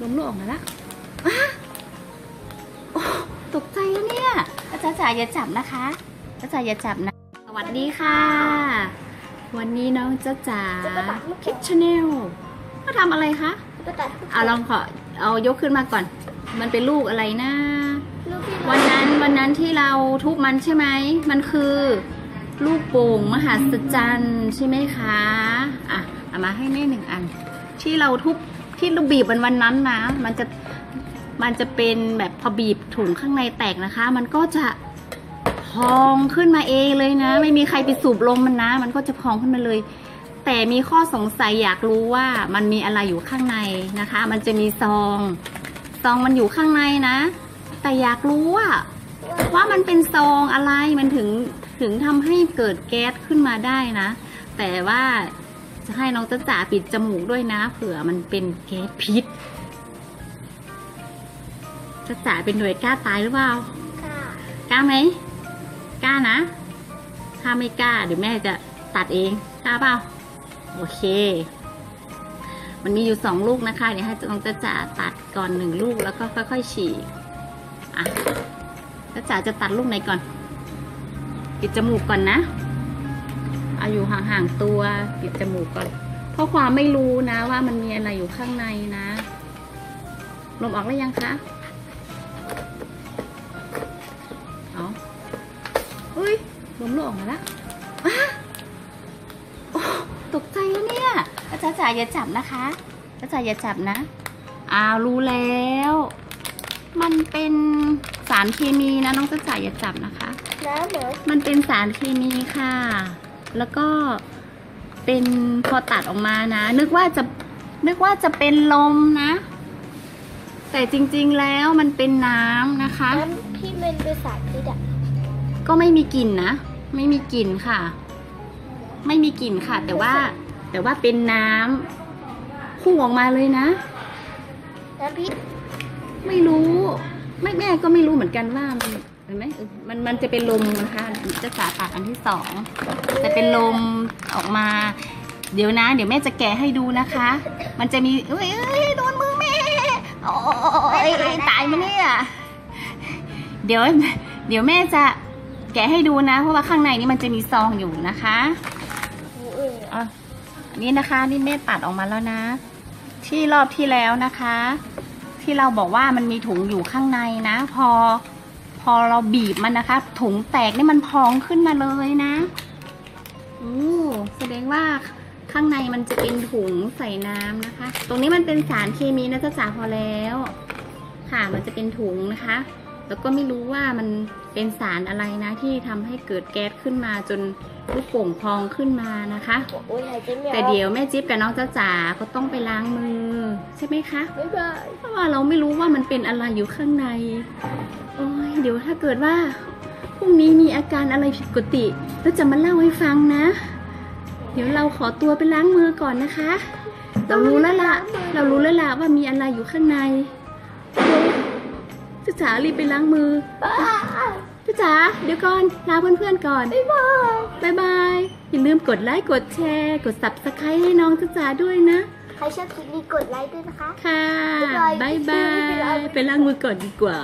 ล้มลูกออกมาละอ้าโอ้ตกใจแล้วเนี่ย อาจารย์จ๋าอย่าจับนะคะ อาจารย์อย่าจับนะ สวัสดีค่ะ วันนี้น้องจ้าจ๋าคิดชาแนลมาทำอะไรคะก็ตัดเอาลองขอเอายกขึ้นมาก่อน มันเป็นลูกอะไรนะลูกที่วันนั้นวันนั้นที่เราทุบมันใช่ไหม มันคือลูกโป่งมหัศจรรย์ใช่ไหมคะ อะเอามาให้แม่หนึ่งอัน ที่เราทุบ ที่เราบีบวันวันนั้นนะ มันจะมันจะเป็นแบบพอบีบถุงข้างในแตกนะคะ มันก็จะพองขึ้นมาเองเลยนะ ไม่มีใครไปสูบลมมันนะ มันก็จะพองขึ้นมาเลย แต่มีข้อสงสัยอยากรู้ว่ามันมีอะไรอยู่ข้างในนะคะ มันจะมีซองซองมันอยู่ข้างในนะ แต่อยากรู้ว่าว่ามันเป็นซองอะไรมันถึงถึงทำให้เกิดแก๊สขึ้นมาได้นะ แต่ว่า จะให้น้องจ้าจ๋าปิดจมูกด้วยนะเผื่อมันเป็นแก๊สพิษจ้าจ๋าเป็นหน่วยกล้าตายหรือเปล่าค่ะกล้าไหมกล้านะ ถ้าไม่กล้าเดี๋ยวแม่จะตัดเองกล้าเปล่าโอเค มันมีอยู่สองลูกนะคะเดี๋ยวให้น้องจ้าจ๋าตัดก่อนหนึ่งลูกแล้วก็ค่อย ๆ ฉีกอะจ้าจ๋าจะตัดลูกไหนก่อนปิดจมูกก่อนนะเอาอยู่ห่างๆตัวปิดจมูกก่อน เพราะความไม่รู้นะว่ามันมีอะไรอยู่ข้างในนะ ลมออกแล้วยังคะเอาอุ้ยลมลูกออกมาแล้วอ้าโอ้ตกใจแล้วเนี่ยอาจารย์จ๋าอย่าจับนะคะอาจารย์อย่าจับนะอ้าวรู้แล้ว มันเป็นสารเคมีนะน้องจ้าจ๋าอย่าจับนะคะน้ำเหรอมันเป็นสารเคมีค่ะ แล้วก็เป็นพอตัดออกมานะ นึกว่าจะนึกว่าจะเป็นลมนะ แต่จริงๆแล้วมันเป็นน้ำนะคะ น้ำที่มันเป็นสารพิษอะก็ไม่มีกลิ่นนะ ไม่มีกลิ่นค่ะ ไม่มีกลิ่นค่ะ แต่ว่าแต่ว่าเป็นน้ำพุ่งออกมาเลยนะน้ำพิษไม่รู้ ไม่แม่ก็ไม่รู้เหมือนกันว่ามัน เห็นไหมมันมันจะเป็นลมนะคะจะสาตัดอันที่สองแต่เป็นลมออกมา เดี๋ยวนะ เดี๋ยวแม่จะแกะให้ดูนะคะ มันจะมีเอ้ยโดนมือแม่โอ้ยตายไหมเนี่ยเดี๋ยว เดี๋ยวแม่จะแกะให้ดูนะ เพราะว่าข้างในนี้มันจะมีซองอยู่นะคะอออะนนี้นะคะนี่แม่ตัดออกมาแล้วนะ ที่รอบที่แล้วนะคะ ที่เราบอกว่ามันมีถุงอยู่ข้างในนะ พอ อเราบีบมันนะคะ ถุงแตกนี่มันพองขึ้นมาเลยนะโอ้แสดงว่าข้างในมันจะเป็นถุงใส่น้ำนะคะ ตรงนี้มันเป็นสารเคมีนะจ๊ะจ๋าพอแล้ว ค่ะ มันจะเป็นถุงนะคะ แล้วก็ไม่รู้ว่ามันเป็นสารอะไรนะที่ทำให้เกิดแก๊สขึ้นมาจนลูกโป่งพองขึ้นมานะคะโอ้ยหายใจไม่ออกแต่เดี๋ยวแม่จิ๊บกับน้องจ้าจ๋าก็ต้องไปล้างมือ ใช่ไหมคะบ๊ายบายเพราะว่าเราไม่รู้ว่ามันเป็นอะไรอยู่ข้างใน โอ้ยเดี๋ยวถ้าเกิดว่าพรุ่งนี้มีอาการอะไรผิดปกติเราจะมาเล่าให้ฟังนะ เดี๋ยวเราขอตัวไปล้างมือก่อนนะคะ เรารู้แล้วล่ะเรารู้แล้วล่ะว่ามีอะไรอยู่ข้างในเดี๋ยว จ้าจ๋ารีบไปล้างมือบ๊ายบายจ้าจ๋าเดี๋ยวก่อนลาเพื่อนๆก่อน บ๊ายบายบายบายอย่าลืมกดไลค์กดแชร์ กด subscribe ให้น้องจ้าจ๋าด้วยนะ ใครชอบคลิปนี้กดไลค์ด้วยนะคะ ค่ะ บ๊ายบายบายบายไปล้างมือก่อนดีกว่า